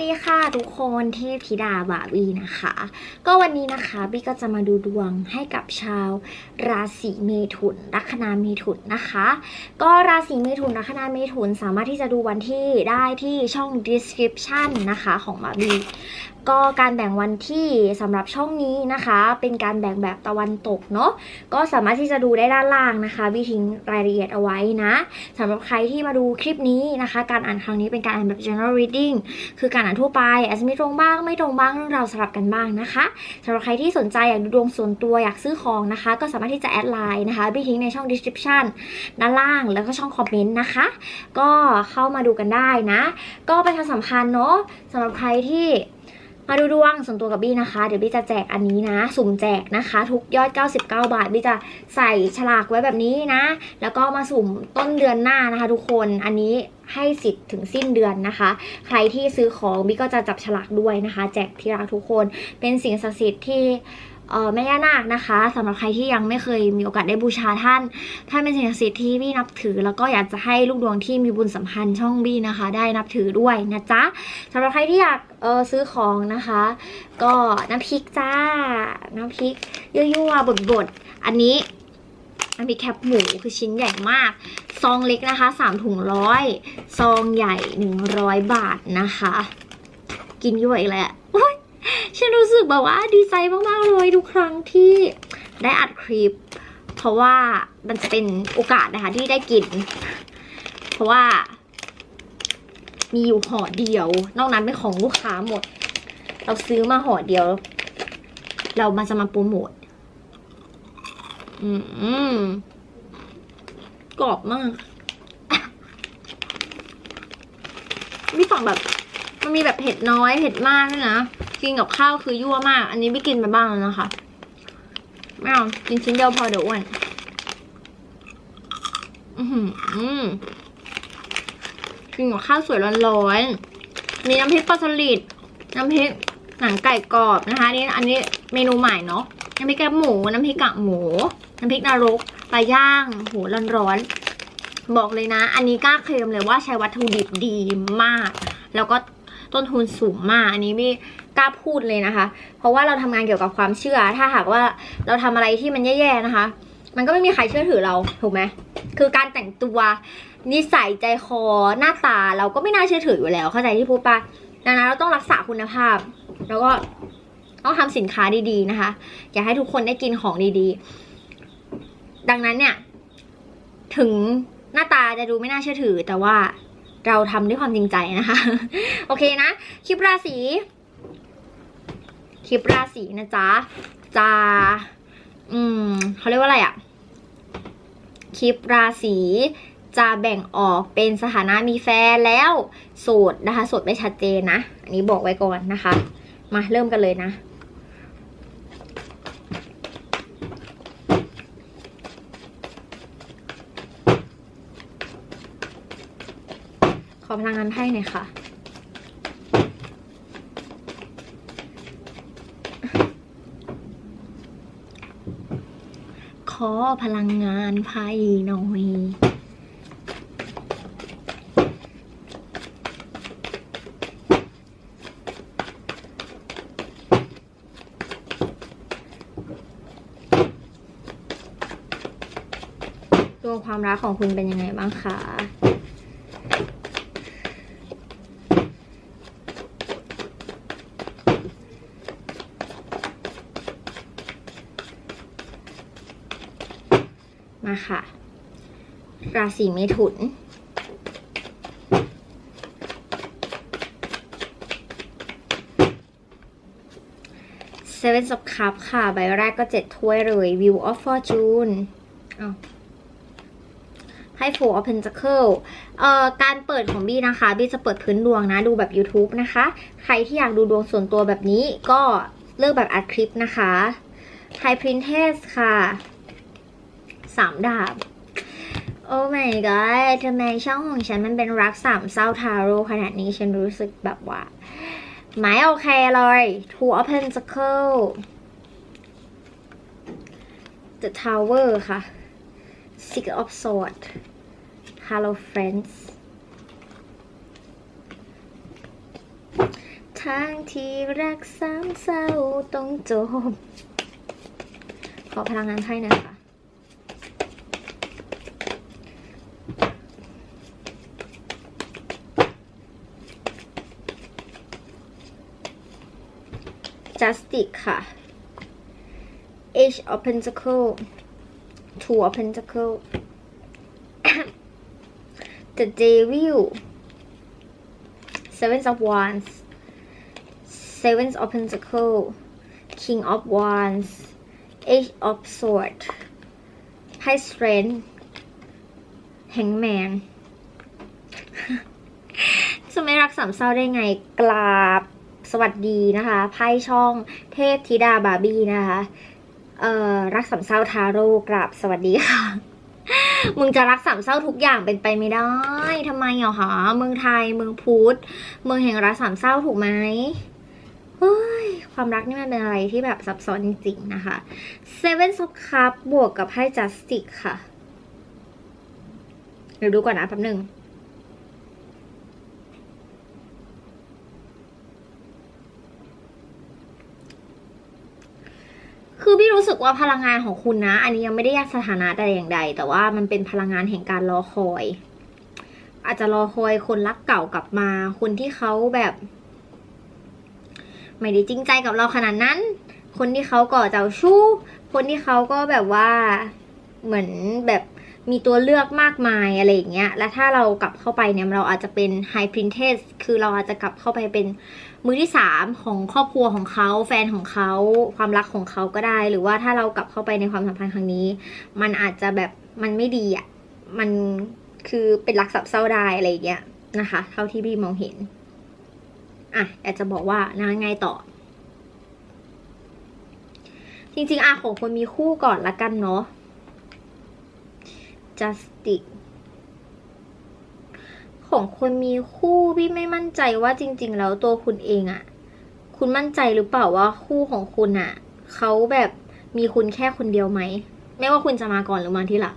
ดีค่ะทุกคนเทพธิดาบาวีนะคะ ก็วันนี้นะคะบี้ก็จะมาดูดวงให้กับชาวราศีเมถุน ลัคนาเมถุนนะคะ ก็ราศีเมถุนลัคนาเมถุนสามารถที่จะดูวันที่ได้ที่ช่อง description นะคะของบาวีก็การแบ่งวันที่สำหรับช่องนี้นะคะ เป็นการแบ่งแบบตะวันตกเนาะก็สามารถที่จะดูได้ด้านล่างนะคะวิทิ้งรายละเอียดเอาไว้นะสำหรับใครที่มาดูคลิปนี้นะคะ การอ่านครั้งนี้เป็นการอ่านแบบ general reading คือการอ่านทั่วไป อาจจะมีตรงบ้างไม่ตรงบ้างเรื่องราวสลับกันบ้างนะคะสำหรับใครที่สนใจอยากดูดวงส่วนตัวอยากซื้อของนะคะ ก็สามารถที่จะแอดไลน์นะคะไปทิ้งในช่อง description ด้านล่างแล้วก็ช่องคอมเมนต์นะคะ ก็เข้ามาดูกันได้นะ ก็ประชาสัมพันธ์เนาะสำหรับใครที่ มาดูดวงส่วนตัวกับบี้นะคะ เดี๋ยวบี้จะแจกอันนี้นะ สุ่มแจกนะคะ ทุกยอด 99 บาทบี้จะใส่ฉลากไว้แบบนี้นะ แล้วก็มาสุ่มต้นเดือนหน้านะคะ ทุกคนอันนี้ให้สิทธิ์ถึงสิ้นเดือนนะคะ ใครที่ซื้อของบี้ก็จะจับฉลากด้วยนะคะ แจกที่รักทุกคนเป็นสิ่งศักดิ์สิทธิ์ที่ แม่ย่านาคนะคะสำหรับใครที่ยังไม่เคยมีโอกาสได้บูชาท่าน ท่านเป็นสิ่งศักดิ์สิทธิ์ที่บี้นับถือ แล้วก็อยากจะให้ลูกดวงที่มีบุญสัมพันธ์ช่องบี้นะคะ ได้นับถือด้วยนะจ๊ะสำหรับใครที่อยากเออซื้อของนะคะ ก็น้ำพริกจ้า น้ำพริกยั่วๆบดๆอันนี้น้ำพริกแคบหมูคือชิ้นใหญ่มาก ซองเล็กนะคะสามถุงร้อยซองใหญ่หนึ่งร้อยบาทนะคะ กินยั่วอีกแล้ว ฉันรู้สึกแบบว่าดีใจมากๆเลยทุกครั้งที่ได้อัดคลิป เพราะว่ามันจะเป็นโอกาสนะคะที่ได้กิน เพราะว่า มีอยู่ห่อเดียว นอกนั้นเป็นของลูกค้าหมด เราซื้อมาห่อเดียว เรามาจะมาโปรโมทอืมกรอบมากมีฝั่งแบบ มันมีแบบเผ็ดน้อยเผ็ดมากด้วยนะ กินกับข้าวคือยั่วมาก อันนี้ไม่กินไปบ้างแล้วนะคะ ไม่เอากินชิ้นเดียวพอเดี๋ยวอ้วน อือหือกินกับข้าวสวยร้อนๆ มีน้ำพริกปลาสลิด น้ำพริกหนังไก่กรอบนะคะนี่อันนี้เมนูใหม่เนาะ น้ำพริกแกงหมู น้ำพริกกากหมู น้ำพริกนรกปลาย่าง โหร้อนๆ บอกเลยนะ อันนี้กล้าเคลมเลยว่าใช้วัตถุดิบดีมาก แล้วก็ต้นทุนสูงมาก อันนี้ไม่ ล้าพูดเลยนะคะ เพราะว่าเราทำงานเกี่ยวกับความเชื่อ ถ้าหากว่าเราทำอะไรที่มันแย่ๆนะคะ มันก็ไม่มีใครเชื่อถือเราถูกไหมคือการแต่งตัวนิสัยใจคอหน้าตาเราก็ไม่น่าเชื่อถืออยู่แล้ว เข้าใจที่พูดปะดังนั้นเราต้องรักษาคุณภาพ แล้วก็ต้องทำสินค้าดีๆนะคะ อยากให้ทุกคนได้กินของดีๆ ดังนั้นเนี่ย ถึงหน้าตาจะดูไม่น่าเชื่อถือ แต่ว่าเราทำด้วยความจริงใจนะคะ โอเคนะ คลิปราศี ลิปราศีนะจ๊ะจะอืมเขาเรียกว่าอะไรอะคลิปราศีจะแบ่งออกเป็นสถานะมีแฟนแล้วโสดนะคะโสดไม่ชัดเจนนะ อันนี้บอกไว้ก่อนนะคะ มาเริ่มกันเลยนะขอพลังงานไพ่หน่อยค่ะ อพลังงานไพ่หน่อยดวงความรักของคุณเป็นยังไงบ้างคะ มาค่ะ ราศีเมถุน Seven of Cups ค่ะ ใบแรกก็เจ็ดถ้วยเลย View of Fortune อ้าวไพ่ Four of Pentacle เอ่อการเปิดของบี้นะคะบี้จะเปิดพื้นดวงนะ ดูแบบ YouTube นะคะ ใครที่อยากดูดวงส่วนตัวแบบนี้ก็เลือกแบบอัดคลิปนะคะไพ่ Princess ค่ะ สามดาบ โอ้ my god ทำไมช่องของฉันมันเป็นรักสามเศร้าทาโร่ขนาดนี้ฉันรู้สึกแบบว่าไม่โอเคเลย Two of Pentacles The Tower ค่ะ Six of Swords Hello Friends างที่รักสามเศร้าต้องจบ ขอพลังงานไพ่นะคะ justice ค่ะ Age of Pentacle Two of Pentacle The Devil Seven of Wands Seven of Pentacle King of Wands Age of Sword ไพ่ Strength Hangman จะไม่รักสามเศร้าได้ไงกราบ สวัสดีนะคะไพ่ช่องเทพธิดาบาร์บี้นะคะเอ่อรักสามเศร้าทาโร่กราบสวัสดีค่ะ มึงจะรักสามเศร้าทุกอย่างเป็นไปไม่ได้ทำไมเหรอคะเมืองไทยเมืองพุทธเมืองแห่งรักสามเศร้าถูกไหมเฮ้ยความรักนี่มันเป็นอะไรที่แบบซับซ้อนจริงๆนะคะ Seven of Cups บวกกับไพ่ Justice ค่ะเดี๋ยวดูก่อนนะแป๊บหนึ่ง คือพี่รู้สึกว่าพลังงานของคุณนะ อันนี้ยังไม่ได้แยกสถานะแต่อย่างใด แต่ว่ามันเป็นพลังงานแห่งการรอคอย อาจจะรอคอยคนรักเก่ากลับมา คนที่เขาแบบ ไม่ได้จริงใจกับเราขนาดนั้น คนที่เขาก่อเจ้าชู้ คนที่เขาก็แบบว่าเหมือนแบบมีตัวเลือกมากมายอะไรอย่างเงี้ย และถ้าเรากลับเข้าไปเนี่ยเราอาจจะเป็น High Princess คือเราอาจจะกลับเข้าไปเป็น มือที่สามของครอบครัวของเขาแฟนของเขาความรักของเขาก็ได้ หรือว่าถ้าเรากลับเข้าไปในความสัมพันธ์ครั้งนี้ มันอาจจะแบบมันไม่ดีอะมันคือเป็นรักสับเศร้าได้อะไรอย่างเงี้ยนะคะ เท่าที่พี่มองเห็นอะอยากจะบอกว่านะไงต่อ จริงๆอะของคนมีคู่ก่อนละกันเนาะ justice ของคนมีคู่พี่ไม่มั่นใจว่าจริง ๆ แล้วตัวคุณเองอะ่ะคุณมั่นใจหรือเปล่าว่าคู่ของคุณอะ่ะเขาแบบมีคุณแค่คนเดียวไหมไม่ว่าคุณจะมาก่อนหรือมาที่หลัง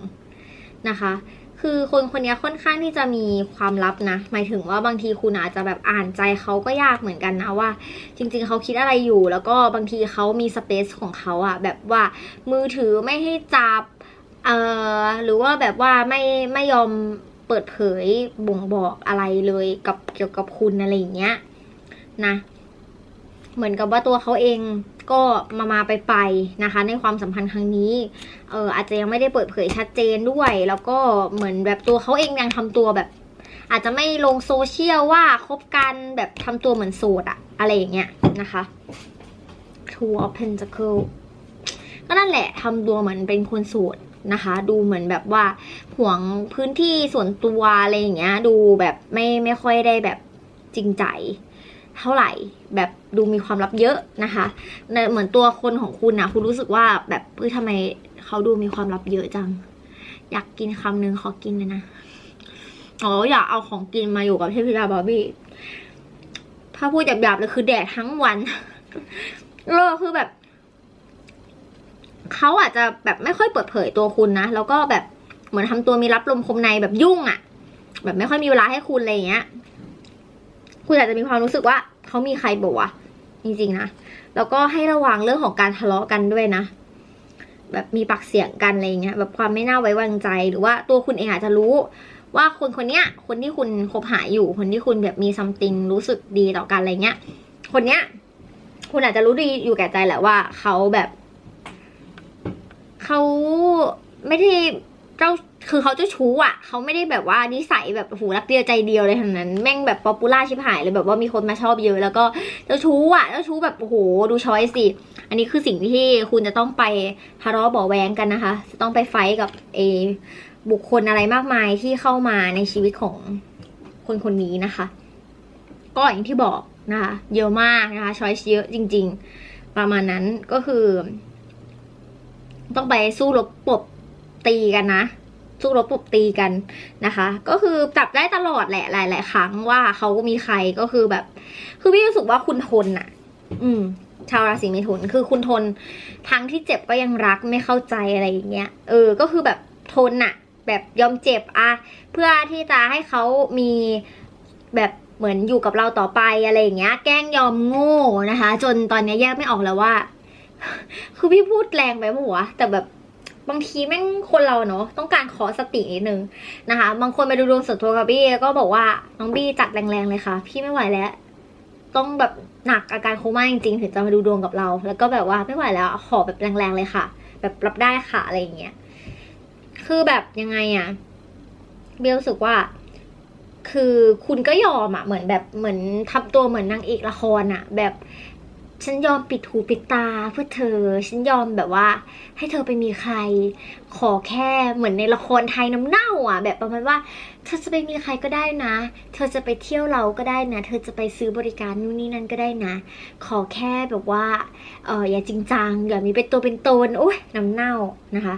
นะคะ คือคนคนนี้ค่อนข้างที่จะมีความลับนะ หมายถึงว่าบางทีคุณอาจจะแบบอ่านใจเขาก็ยากเหมือนกันนะว่า จริง ๆเขาคิดอะไรอยู่ แล้วก็บางทีเขามีสเปซของเขาอะแบบว่ามือถือไม่ให้จับเอ่อหรือว่าแบบว่าไม่ไม่ยอม ปิดเผยบ่งบอกอะไรเลยกับเกี่ยวกับคุณอะไรอย่างเงี้ยนะเหมือนกับว่าตัวเขาเองก็มามาไปไปนะคะ ในความสัมพันธ์ครั้งนี้ เอออาจจะยังไม่ได้เปิดเผยชัดเจนด้วย แล้วก็เหมือนแบบตัวเขาเองยังทำตัวแบบ อาจจะไม่ลงโซเชียลว่าคบกันแบบทำตัวเหมือนโสดอะอะไรอย่างเงี้ยนะคะ Two of Pentacle ก็นั่นแหละทำตัวเหมือนเป็นคนโสด นะคะ ดูเหมือนแบบว่าห่วงพื้นที่ส่วนตัวอะไรอย่างเงี้ย ดูแบบไม่ไม่ค่อยได้แบบจริงใจเท่าไหร่แบบดูมีความลับเยอะนะคะในเหมือนตัวคนของคุณนะคุณรู้สึกว่าแบบเฮ้ยทำไมเขาดูมีความลับเยอะจัง อยากกินคำนึงขอกินเลยนะอ๋ออยากเอาของกินมาอยู่กับเทพธิดาบาร์บี้ถ้าพูดหยาบๆเลยคือแดดทั้งวันเออคือแบบ เขาอาจจะแบบไม่ค่อยเปิดเผยตัวคุณนะ แล้วก็แบบเหมือนทำตัวมีรับลมคมในแบบยุ่งอะ่ะ แบบไม่ค่อยมีเวลาให้คุณอะไรเงี้ย คุณอาจจะมีความรู้สึกว่าเขามีใครบอกวะจริงๆนะ แล้วก็ให้ระวังเรื่องของการทะเลาะกันด้วยนะ แบบมีปากเสียงกันอะไรเงี้ย แบบความไม่น่าไว้วางใจ หรือว่าตัวคุณเองอาจจะรู้ ว่าคนคนเนี้ย คนที่คุณคบหาอยู่ คนที่คุณแบบมีซัมติงรู้สึกดีต่อกันอะไรเงี้ย คนเนี้ย คุณอาจจะรู้ดีอยู่แก่ใจแหละว่าเขาแบบ เขาไม่ได้เจ้าคือเขาเจ้าชู้อะเขาไม่ได้แบบว่านิสัยแบบโอ้โหรักเดียวใจเดียวเลยทั้งนั้นแม่งแบบป๊อปปูล่าชิบหายเลยแบบว่ามีคนมาชอบเยอะ แล้วก็เจ้าชู้อะเจ้าชู้แบบโอ้โหดูช้อยสิอันนี้คือสิ่งที่คุณจะต้องไปทะเลาะเบาะแวงกันนะคะจะต้องไปไฟท์กับเอบุคคลอะไรมากมายที่เข้ามาในชีวิตของคนคนนี้นะคะ ก็อย่างที่บอกนะคะเยอะมากนะคะช้อยเยอะจริง ๆ ประมาณนั้นก็คือ ต้องไปสู้รบปบตีกันนะ สู้รบปบตีกันนะคะ ก็คือจับได้ตลอดแหละหลาย ๆ ครั้งว่าเขามีใครก็คือแบบ คือพี่รู้สึกว่าคุณทนอะอืม ชาวราศีเมถุนคือคุณทนทั้งที่เจ็บก็ยังรักไม่เข้าใจอะไรอย่างเงี้ยเออ ก็คือแบบทนอะแบบยอมเจ็บอะเพื่อที่จะให้เขามีแบบเหมือนอยู่กับเราต่อไปอะไรอย่างเงี้ย แกล้งยอมโง่นะคะ จนตอนนี้แยกไม่ออกแล้วว่า คือพี่พูดแรงไปปะวะแต่แบบบางทีแม่งคนเราเนาะต้องการขอสตินิดนึงนะคะ บางคนไปดูดวงส่วนตัวกับบี้ก็บอกว่าน้องบี้จัดแรงๆเลยค่ะ พี่ไม่ไหวแล้ว ต้องแบบหนักอาการโคม่าจริงๆถึงจะมาดูดวงกับเรา แล้วก็แบบว่าไม่ไหวแล้วขอแบบแรงๆเลยค่ะ แบบรับได้ค่ะอะไรอย่างเงี้ยคือแบบยังไงอะเบลรู้สึกว่า คือคุณก็ยอมอะเหมือนแบบเหมือนทำตัวเหมือนนางเอกละครอะแบบ ฉันยอมปิดหูปิดตาเพื่อเธอ ฉันยอมแบบว่า ให้เธอไปมีใคร ขอแค่เหมือนในละครไทยน้ำเน่าอะ แบบประมาณว่า เธอจะไปมีใครก็ได้นะ เธอจะไปเที่ยวเราก็ได้นะ เธอจะไปซื้อบริการนู่นนี่นั่นก็ได้นะ ขอแค่แบบว่าเอออย่าจริงจังอย่ามีเป็นตัวเป็นตนโอ้ยน้ำเน่านะคะ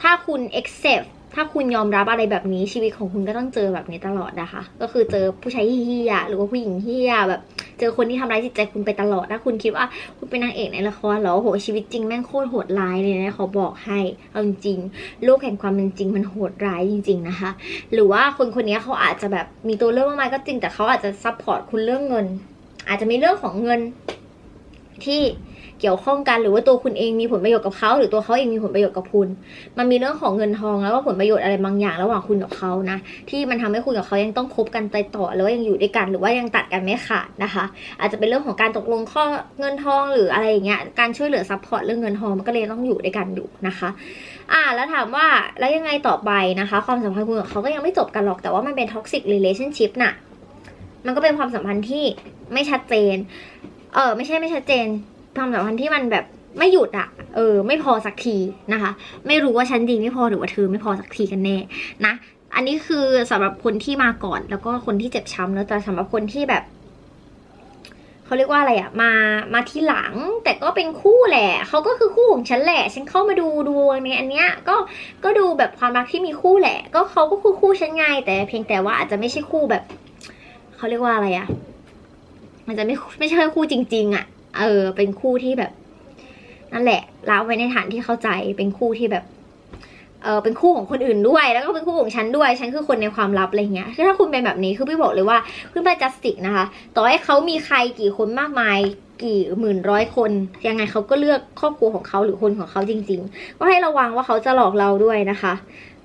ถ้าคุณ accept ถ้าคุณยอมรับอะไรแบบนี้ชีวิตของคุณก็ต้องเจอแบบนี้ตลอดนะคะ ก็คือเจอผู้ชายเฮียหรือว่าผู้หญิงเฮียแบบ เจอคนที่ทำร้ายจิตใจคุณไปตลอด ถ้าคุณคิดว่าคุณเป็นนางเอกในละครหรอโหชีวิตจริงแม่งโคตรโหดร้ายเลยนะเขาบอกให้เอาจริงๆโลกแห่งความเป็นจริงมันโหดร้ายจริง ๆนะคะ หรือว่าคนคนนี้เขาอาจจะแบบมีตัวเลือกมากมายก็จริงแต่เขาอาจจะซัพพอร์ตคุณเรื่องเงิน อาจจะมีเรื่องของเงินที่ เกี่ยวข้องกันหรือว่าตัวคุณเองมีผลประโยชน์กับเขาหรือตัวเขาเองมีผลประโยชน์กับคุณ มันมีเรื่องของเงินทองแล้วก็ผลประโยชน์อะไรบางอย่างระหว่างคุณกับเขานะที่มันทำให้คุณกับเขายังต้องคบกันไปต่อหรือว่ายังอยู่ด้วยกัน หรือว่ายังตัดกันไม่ขาดนะคะ อาจจะเป็นเรื่องของการตกลงข้อเงินทองหรืออะไรอย่างเงี้ยการช่วยเหลือซัพพอร์ตเรื่องเงินทองมันก็เลยต้องอยู่ด้วยกันอยู่นะคะอ่าแล้วถามว่าแล้วยังไงต่อไปนะคะ ความสัมพันธ์คุณกับเขาก็ยังไม่จบกันหรอกแต่ว่ามันเป็นท็อกซิก a t i o n s h i p น่ะมันก็เป็นความสัมพันธ์ที่ไม่ชัดเจน เออไม่ใช่ไม่ชัดเจน ความสัมพันธ์ที่มันแบบไม่หยุดอะเออ ไม่พอสักทีนะคะ ไม่รู้ว่าฉันดีไม่พอหรือว่าเธอไม่พอสักทีกันแน่นะ อันนี้คือสำหรับคนที่มาก่อน แล้วก็คนที่เจ็บช้ำแล้วแต่สำหรับคนที่แบบเขาเรียกว่าอะไรอะมา มาทีหลัง แต่ก็เป็นคู่แหละ เขาก็คือคู่ของฉันแหละ ฉันเข้ามาดูดูในอันเนี้ย ก็ ก็ดูแบบความรักที่มีคู่แหละ ก็เขาก็คือคู่ฉันไง แต่เพียงแต่ว่าอาจจะไม่ใช่คู่แบบ เขาเรียกว่าอะไรอะมันจะไม่ ไม่ใช่คู่จริง ๆอะ เออ เป็นคู่ที่แบบ นั่นแหละเล่าไว้ในฐานที่เข้าใจ เป็นคู่ที่แบบ เออเป็นคู่ของคนอื่นด้วย แล้วก็เป็นคู่ของฉันด้วย ฉันคือคนในความลับอะไรเงี้ยคือถ้าคุณเป็นแบบนี้ คือพี่บอกเลยว่าคุณเป็นจัสติกนะคะ ต่อให้เขามีใครกี่คนมากมายกี่หมื่นร้อยคน ยังไงเขาก็เลือกครอบครัวของเขาหรือคนของเขาจริง ๆ ก็ให้ระวังว่าเขาจะหลอกเราด้วยนะคะ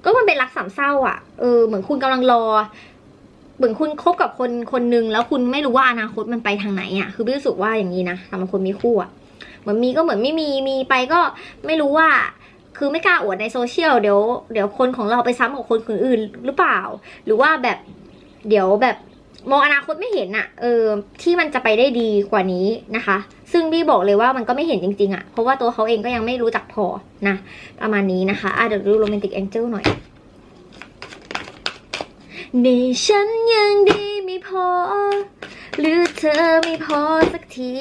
ก็มันเป็นรักสามเศร้าอะเออเหมือนคุณกำลังรอ เหมือนคุณคบกับคนคนหนึ่งแล้วคุณไม่รู้ว่าอนาคตมันไปทางไหนอะ คือพี่รู้สึกว่าอย่างนี้นะสำหรับคนมีคู่อะเหมือนมีก็เหมือนไม่มีมีไปก็ไม่รู้ว่า คือไม่กล้าอวดในโซเชียลเดี๋ยวเดี๋ยวคนของเราไปซ้ำกับคนคนอื่นหรือเปล่า หรือว่าแบบเดี๋ยวแบบมองอนาคตไม่เห็นอะเออที่มันจะไปได้ดีกว่านี้นะคะ ซึ่งพี่บอกเลยว่ามันก็ไม่เห็นจริงๆอะเพราะว่าตัวเขาเองก็ยังไม่รู้จักพอนะ ประมาณนี้นะคะอะเดี๋ยวดูโรแมนติกแองเจิลหน่อย นี่ฉันยังดีไม่พอ หรือเธอไม่พอสักที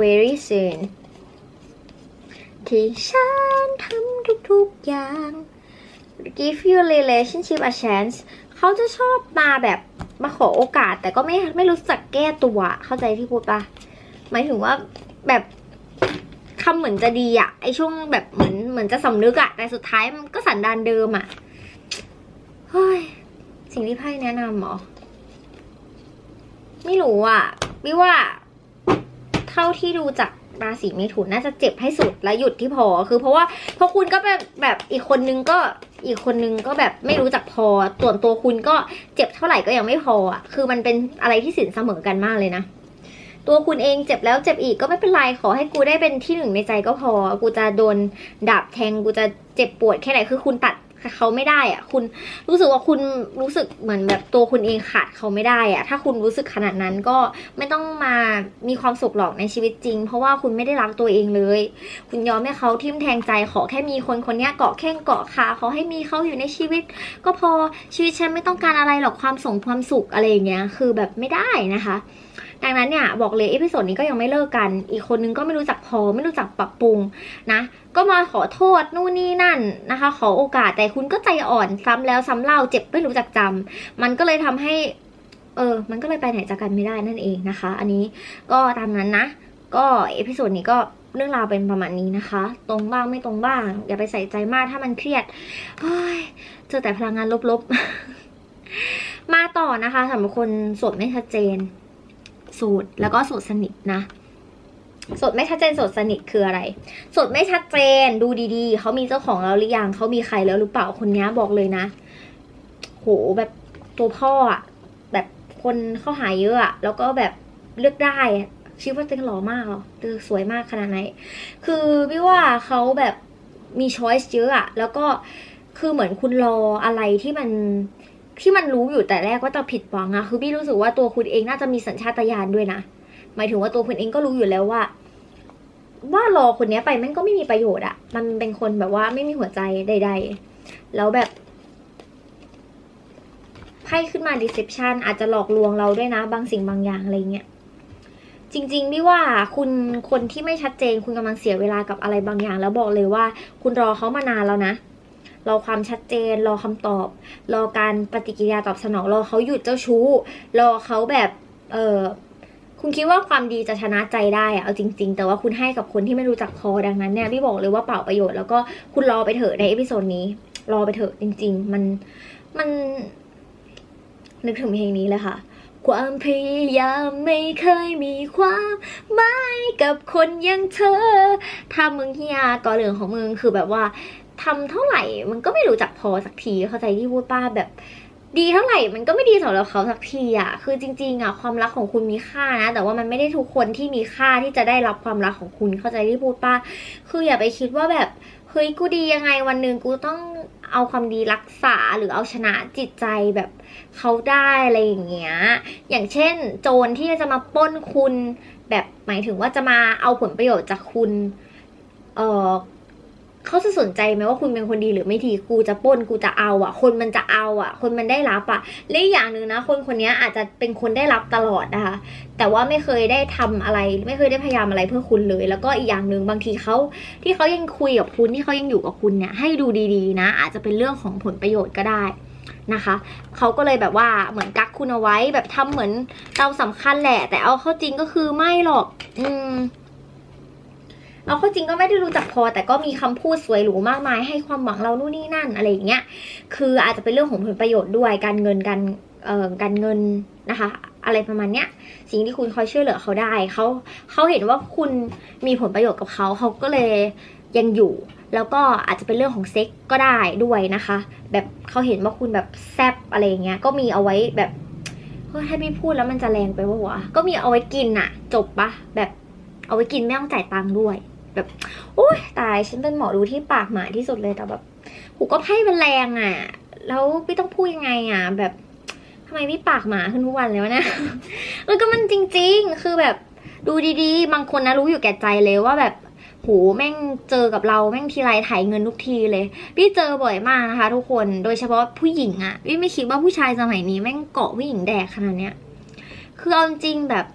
very soon ที่ฉันทำทุกๆอย่าง give your relationship a chance เขาจะชอบมาแบบมาขอโอกาส แต่ก็ไม่ไม่รู้จักแก้ตัวเข้าใจที่พูดปะหมายถึงว่าแบบ คำเหมือนจะดีอะไอช่วงแบบเหมือนเหมือนจะสำนึกอะแต่สุดท้ายมันก็สันดานเดิมอะเฮ้ยสิ่งที่ไพ่แนะนำหรอ ไม่รู้อะวิว่า เท่าที่ดูจากราศีเมถุนน่าจะเจ็บให้สุดและหยุดที่พอคือเพราะว่าพราะคุณก็แบบแบบอีกคนนึงก็อีกคนนึงก็แบบไม่รู้จักพอส่วนตัวคุณก็เจ็บเท่าไหร่ก็ยังไม่พออะคือมันเป็นอะไรที่สินเสมอกันมากเลยนะ ตัวคุณเองเจ็บแล้วเจ็บอีกก็ไม่เป็นไร ขอให้กูได้เป็นที่หนึ่งในใจก็พอ กูจะโดนดาบแทง กูจะเจ็บปวดแค่ไหน คือคุณตัดเขาไม่ได้อะคุณรู้สึกว่าคุณรู้สึกเหมือนแบบตัวคุณเองขาดเขาไม่ได้อะถ้าคุณรู้สึกขนาดนั้นก็ไม่ต้องมามีความสุขหรอกในชีวิตจริง เพราะว่าคุณไม่ได้รักตัวเองเลย คุณยอมให้เขาทิ่มแทงใจขอแค่มีคนคนนี้เกาะแข้งเกาะขาขอให้มีเขาอยู่ในชีวิต ก็พอชีวิตฉันไม่ต้องการอะไรหรอกความสงความสุขอะไรอย่างเงี้ยคือแบบไม่ได้นะคะ ดังนั้นเนี่ยบอกเลยเอพิโซดนี้ก็ยังไม่เลิกกัน อีกคนนึงก็ไม่รู้จักพอไม่รู้จักปรับปรุงนะ ก็มาขอโทษนู่นนี่นั่นนะคะ ขอโอกาสแต่คุณก็ใจอ่อนซ้ำแล้วซ้ำเล่าเจ็บไม่รู้จักจำมันก็เลยทำให้ เออ มันก็เลยไปไหนจากกันไม่ได้นั่นเองนะคะ อันนี้ก็ตามนั้นนะ ก็เอพิโซดนี้ก็เรื่องราวเป็นประมาณนี้นะคะ ตรงบ้างไม่ตรงบ้าง อย่าไปใส่ใจมากถ้ามันเครียดเจอแต่พลังงานลบๆ มาต่อนะคะสำหรับคนสดไม่ชัดเจน โสดแล้วก็โสดสนิทนะโสดไม่ชัดเจนโสดสนิทคืออะไรโสดไม่ชัดเจนดูดีๆ เขามีเจ้าของแล้วหรือยังเขามีใครแล้วหรือเปล่าคนนี้บอกเลยนะ โหแบบตัวพ่ออะแบบคนเข้าหาเยอะอะแล้วก็แบบเลือกได้อะคิดว่าตัวเองหล่อมากเหรอเธอสวยมากขนาดไหน คือพี่ว่าเขาแบบมีช้อยส์เยอะอะแล้วก็คือเหมือนคุณรออะไรที่มัน ที่มันรู้อยู่แต่แรกว่าจะผิดหวังอะคือพี่รู้สึกว่าตัวคุณเองน่าจะมีสัญชาตญาณด้วยนะหมายถึงว่าตัวคุณเองก็รู้อยู่แล้วว่า ว่ารอคนนี้ไปมันก็ไม่มีประโยชน์อะมันเป็นคนแบบว่าไม่มีหัวใจใด ๆ แล้วแบบไพ่ขึ้นมา deception อาจจะหลอกลวงเราด้วยนะ บางสิ่งบางอย่างอะไรเงี้ยจริงๆพี่ว่าคุณคนที่ไม่ชัดเจน คุณกำลังเสียเวลากับอะไรบางอย่าง แล้วบอกเลยว่า คุณรอเขามานานแล้วนะ รอความชัดเจน รอคำตอบ รอการปฏิกิริยาตอบสนอง รอเขาหยุดเจ้าชู้ รอเขาแบบเออคุณคิดว่าความดีจะชนะใจได้อะเอาจริง ๆ แต่ว่าคุณให้กับคนที่ไม่รู้จักพอดังนั้นเนี่ยพี่บอกเลยว่าเปล่าประโยชน์แล้วก็คุณรอไปเถอะในเอพิโซดนี้ รอไปเถอะจริง ๆ มันมันนึกถึงเพลงนี้เลยค่ะ ความพยายามไม่เคยมีความหมายกับคนอย่างเธอ ถ้ามึงเฮียก็เรื่องของมึงคือแบบว่า ทำเท่าไหร่ มันก็ไม่รู้จักพอสักทีเข้าใจที่พูดป้าแบบ ดีเท่าไหร่มันก็ไม่ดีสำหรับเขาสักทีอะคือจริงๆอะความรักของคุณมีค่านะ แต่ว่ามันไม่ได้ทุกคนที่มีค่าที่จะได้รับความรักของคุณเข้าใจที่พูดป้า คืออย่าไปคิดว่าแบบเฮ้ยกูดียังไงวันหนึ่งกูต้องเอาความดีรักษาหรือเอาชนะจิตใจแบบเขาได้อะไรอย่างเงี้ย อย่างเช่น โจรที่จะมาป้นคุณ แบบหมายถึงว่าจะมาเอาผลประโยชน์จากคุณ เออ เขาจะสนใจไหมว่าคุณเป็นคนดีหรือไม่ดีกูจะป้นกูจะเอาอะ คนมันจะเอาอะ คนมันได้รับอะและอย่างหนึ่งนะ คนคนนี้อาจจะเป็นคนได้รับตลอดนะคะ แต่ว่าไม่เคยได้ทำอะไร ไม่เคยได้พยายามอะไรเพื่อคุณเลย แล้วก็อีกอย่างหนึ่งบางทีเขาที่เขายังคุยกับคุณที่เขายังอยู่กับคุณเนี่ยให้ดูดีๆ นะ อาจจะเป็นเรื่องของผลประโยชน์ก็ได้นะคะเขาก็เลยแบบว่าเหมือนกักคุณเอาไว้แบบทำเหมือนเราสำคัญแหละ แต่เอาเข้าจริงก็คือไม่หรอก อืม เอาเข้าจริงก็ไม่ได้รู้จักพอ แต่ก็มีคำพูดสวยหรูมากมาย ให้ความหวังเรานู่นนี่นั่นอะไรอย่างเงี้ยคืออาจจะเป็นเรื่องของผลประโยชน์ด้วยการเงินการเอ่อการเงินนะคะ อะไรประมาณเนี้ยสิ่งที่คุณคอยช่วยเหลือเขาได้เขาเขาเห็นว่าคุณมีผลประโยชน์กับเขาเขาก็เลยยังอยู่ แล้วก็อาจจะเป็นเรื่องของเซ็กก็ได้ด้วยนะคะ แบบเขาเห็นว่าคุณแบบแซบอะไรอย่างเงี้ยก็มีเอาไว้แบบเฮ้ยถ้พี่พูดแล้วมันจะแรงไปวะวะก็มีเอาไว้กินอะจบปะแบบเอาไว้กินไม่ต้องจ่ายตังค์ด้วย แบบโอ้ยตายฉันเป็นหมอดูที่ปากหมาที่สุดเลยแต่แบบหูก็ไพ่มันแรงอะแล้วพี่ต้องพูดยังไงอะแบบทำไมพี่ปากหมาขึ้นทุกวันเลยวะนี่ยเออก็มันจริง ๆ คือแบบดูดีๆ บางคนนะรู้อยู่แก่ใจเลยว่าแบบโหแม่งเจอกับเราแม่งทีไรถ่ายเงินทุกทีเลย พี่เจอบ่อยมากนะคะ ทุกคนโดยเฉพาะผู้หญิงอะพี่ไม่คิดว่าผู้ชายสมัยนี้แม่งเกาะผู้หญิงแดกขนาดเนี้ยคือเอาจริงแบบ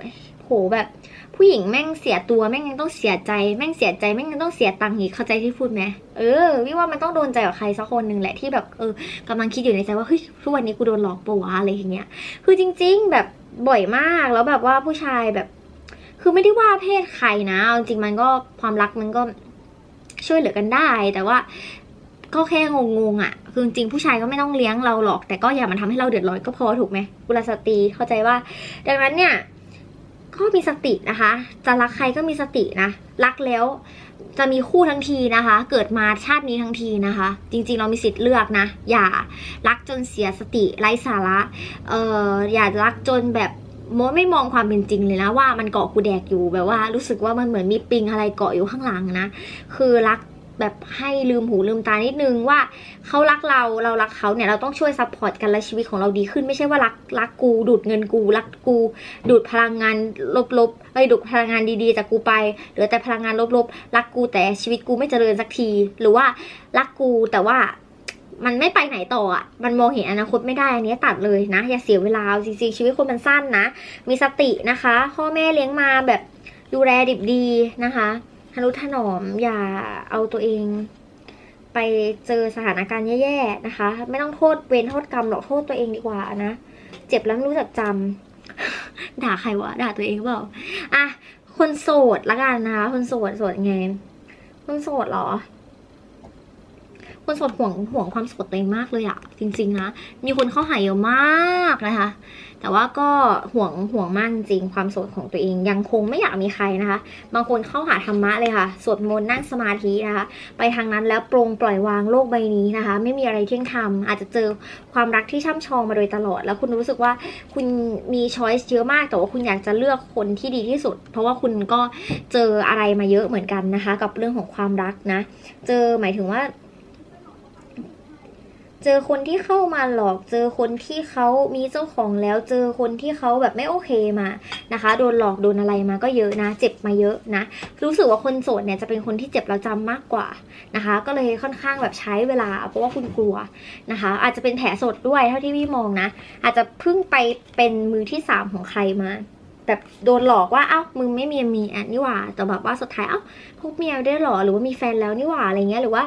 โหแบบ ผู้หญิงแม่งเสียตัวแม่งยังต้องเสียใจ แม่งเสียใจแม่งยังต้องเสียตังค์อีกเข้าใจที่พูดไหมเออพี่ว่ามันต้องโดนใจกับใครสักคนหนึ่งแหละที่แบบเออกำลังคิดอยู่ในใจว่าเฮ้ยทุกวันนี้กูโดนหลอกปะวะอะไรอย่างเงี้ย คือจริง ๆ แบบบ่อยมากแล้วแบบว่าผู้ชายแบบ คือไม่ได้ว่าเพศใครนะเอาจริงมันก็ความรักมันก็ช่วยเหลือกันได้ แต่ว่าก็แค่งงๆอะ คือจริงผู้ชายก็ไม่ต้องเลี้ยงเราหรอก แต่ก็อย่ามาทำให้เราเดือดร้อนก็พอถูกไหมกุลสตรีเข้าใจว่า ดังนั้นเนี่ย ก็มีสตินะคะ จะรักใครก็มีสตินะ รักแล้วจะมีคู่ทั้งทีนะคะ เกิดมาชาตินี้ทั้งทีนะคะ จริงๆเรามีสิทธิ์เลือกนะ อย่ารักจนเสียสติไร้สาระเอ่ออย่ารักจนแบบมไม่มองความเป็นจริงเลยนะว่ามันเกาะกูแดกอยู่แบบว่ารู้สึกว่ามันเหมือนมีปิงอะไรเกาะอยู่ข้างหลังนะ คือรัก แบบให้ลืมหูลืมตานิดนึงว่าเขารักเราเรารักเขาเนี่ยเราต้องช่วยซัพพอร์ตกันและชีวิตของเราดีขึ้นไม่ใช่ว่ารักรักกู ดูดเงินกู รักกู ดูดพลังงานลบๆไปดูดพลังงานดีๆจากกูไปเหลือแต่พลังงานลบๆรักกูแต่ชีวิตกูไม่เจริญสักที หรือว่ารักกูแต่ว่ามันไม่ไปไหนต่ออะ มันมองเห็นอนาคตไม่ได้ อันนี้ตัดเลยนะ อย่าเสียเวลาจริงๆ ชีวิตคนมันสั้นนะ มีสตินะคะ พ่อแม่เลี้ยงมาแบบดูแลดิบดีนะคะ ทนุถนอมอย่าเอาตัวเอง ไปเจอสถานการณ์แย่ๆนะคะ ไม่ต้องโทษเวรโทษกรรมหรอกโทษตัวเองดีกว่านะ เจ็บแล้วไม่รู้จักจำด่าใครวะด่าตัวเองเปล่าอะคนโสดละกันนะคะคนโสดโสดไงคนโสดเหรอคนโสดห่วงห่วงความโสดตัวเองมากเลยอะจริง ๆ นะ มีคนเข้าหาเยอะมากนะคะ แต่ว่าก็ห่วงห่วงมากจริงความโสดของตัวเอง ยังคงไม่อยากมีใครนะคะ บางคนเข้าหาธรรมะเลยค่ะสวดมนต์นั่งสมาธินะคะ ไปทางนั้นแล้วปรงปล่อยวางโลกใบนี้นะคะ ไม่มีอะไรเที่ยงธรรมอาจจะเจอความรักที่ช่ำชองมาโดยตลอด แล้วคุณรู้สึกว่าคุณมีช้อยส์เยอะมาก แต่ว่าคุณอยากจะเลือกคนที่ดีที่สุด เพราะว่าคุณก็เจออะไรมาเยอะเหมือนกันนะคะ กับเรื่องของความรักนะ เจอหมายถึงว่า เจอคนที่เข้ามาหลอก เจอคนที่เขามีเจ้าของแล้ว เจอคนที่เขาแบบไม่โอเคมานะคะ โดนหลอกโดนอะไรมาก็เยอะนะ เจ็บมาเยอะนะ รู้สึกว่าคนโสดเนี่ยจะเป็นคนที่เจ็บแล้วจำมากกว่านะคะ ก็เลยค่อนข้างแบบใช้เวลา เพราะว่าคุณกลัวนะคะ อาจจะเป็นแผลสดด้วยเท่าที่พี่มองนะ อาจจะเพิ่งไปเป็นมือที่สามของใครมาแบบโดนหลอกว่าเอ้ามึงไม่มีเมียนี่หว่า แต่แบบว่าสุดท้ายเอ้าพบเมียได้หรอหรือว่ามีแฟนแล้วนี่หว่าอะไรเงี้ยหรือว่า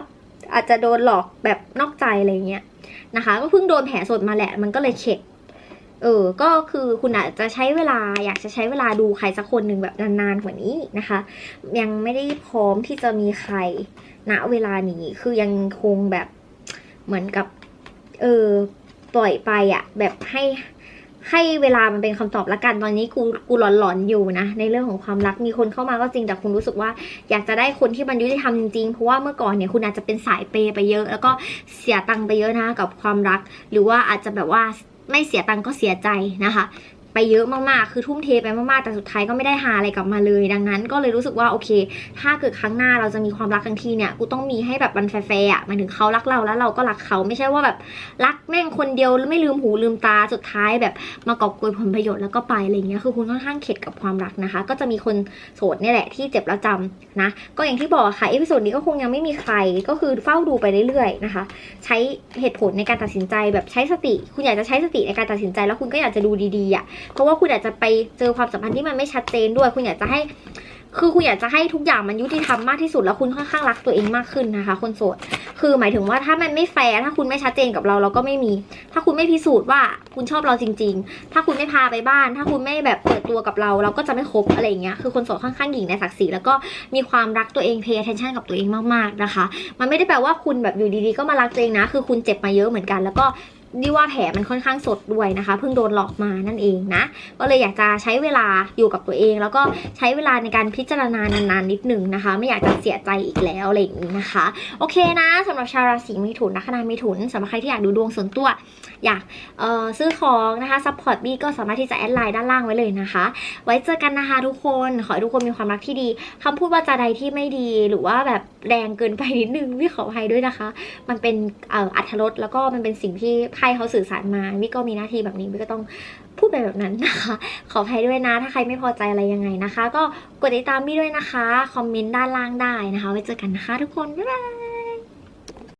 อาจจะโดนหลอกแบบนอกใจอะไรเงี้ยนะคะ ก็เพิ่งโดนแผลสดมาแหละ มันก็เลยเข็ดเออ ก็คือคุณอาจจะใช้เวลา อยากจะใช้เวลาดูใครสักคนหนึ่งแบบนานๆกว่านี้นะคะ ยังไม่ได้พร้อมที่จะมีใครณเวลานี้ คือยังคงแบบเหมือนกับ เออปล่อยไปอะแบบให้ ให้เวลามันเป็นคำตอบละกันตอนนี้กูกูหลอนๆอยู่นะ ในเรื่องของความรักมีคนเข้ามาก็จริงแต่คุณรู้สึกว่า อยากจะได้คนที่มันยุติธรรมจริงๆเพราะว่าเมื่อก่อนเนี่ยคุณอาจจะเป็นสายเปย์ไปเยอะ แล้วก็เสียตังค์ไปเยอะนะกับความรัก หรือว่าอาจจะแบบว่าไม่เสียตังค์ก็เสียใจนะคะ ไปเยอะมากๆ คือทุ่มเทไปมากๆ แต่สุดท้ายก็ไม่ได้หาอะไรกลับมาเลย ดังนั้นก็เลยรู้สึกว่าโอเค ถ้าเกิดครั้งหน้าเราจะมีความรักทั้งทีเนี่ย กูต้องมีให้แบบมันแฟร์ๆอะหมายถึงเขารักเราแล้วเราก็รักเขาไม่ใช่ว่าแบบรักแม่งคนเดียวไม่ลืมหูลืมตา สุดท้ายแบบมากอบโกยผลประโยชน์แล้วก็ไปอะไรเงี้ย คือคุณค่อนข้างเข็ดกับความรักนะคะ ก็จะมีคนโสดเนี่ยแหละที่เจ็บแล้วจำนะ ก็อย่างที่บอกค่ะเอพิโซดนี้ก็คงยังไม่มีใคร ก็คือเฝ้าดูไปเรื่อยๆนะคะ ใช้เหตุผลในการตัดสินใจแบบใช้สติ คุณอยากจะใช้สติในการตัดสินใจแล้วคุณก็อยากจะดูดีๆอะเพราะว่าคุณอาจจะไปเจอความสัมพันธ์ที่มันไม่ชัดเจนด้วย คุณอยากจะให้ คือคุณอยากจะให้ทุกอย่างมันยุติธรรมมากที่สุดแล้วคุณค่อนข้างรักตัวเองมากขึ้นนะคะ คนโสด คือหมายถึงว่าถ้ามันไม่แฟร์ถ้าคุณไม่ชัดเจนกับเราเราก็ไม่มี ถ้าคุณไม่พิสูจน์ว่าคุณชอบเราจริง ๆ ถ้าคุณไม่พาไปบ้าน ถ้าคุณไม่แบบเปิดตัวกับเรา เราก็จะไม่คบอะไรอย่างเงี้ยคือคนโสดค่อนข้างหญิงในศักดิ์ศรีแล้วก็มีความรักตัวเอง pay attention กับตัวเองมากๆนะคะ มันไม่ได้แปลว่าคุณแบบอยู่ดีๆ ก็มารักตัวเองนะ คือคุณเจ็บมาเยอะเหมือนกันแล้วก็ นี่ว่าแผลมันค่อนข้างสดด้วยนะคะ เพิ่งโดนหลอกมานั่นเองนะ ก็เลยอยากจะใช้เวลาอยู่กับตัวเอง แล้วก็ใช้เวลาในการพิจารณานานๆนิดหนึ่งนะคะ ไม่อยากจะเสียใจอีกแล้วอะไรอย่างนี้นะคะ โอเคนะสำหรับชาวราศีมิถุนนะคณะมิถุนสำหรับใครที่อยากดูดวงส่วนตัว อยากเอ่อซื้อของนะคะซัพพอร์ตบี้ก็สามารถที่จะแอดไลน์ด้านล่างไว้เลยนะคะ ไว้เจอกันนะคะทุกคน ขอให้ทุกคนมีความรักที่ดีคำพูดว่าจาใดที่ไม่ดีหรือว่าแบบแรงเกินไปนิดนึงพี่ขออภัยด้วยนะคะ มันเป็นเอ่ออัธรสแล้วก็มันเป็นสิ่งที่พ่เขาสื่อสารมาวิก็มีหน้าที่แบบนี้วิก็ต้องพูดไปแบบนั้นนะคะ ขออภัยด้วยนะ ถ้าใครไม่พอใจอะไรยังไงนะคะ ก็กดติดตามวิด้วยนะคะ คอมเมนต์ด้านล่างได้นะคะ ไว้เจอกันนะคะทุกคน บ๊ายบาย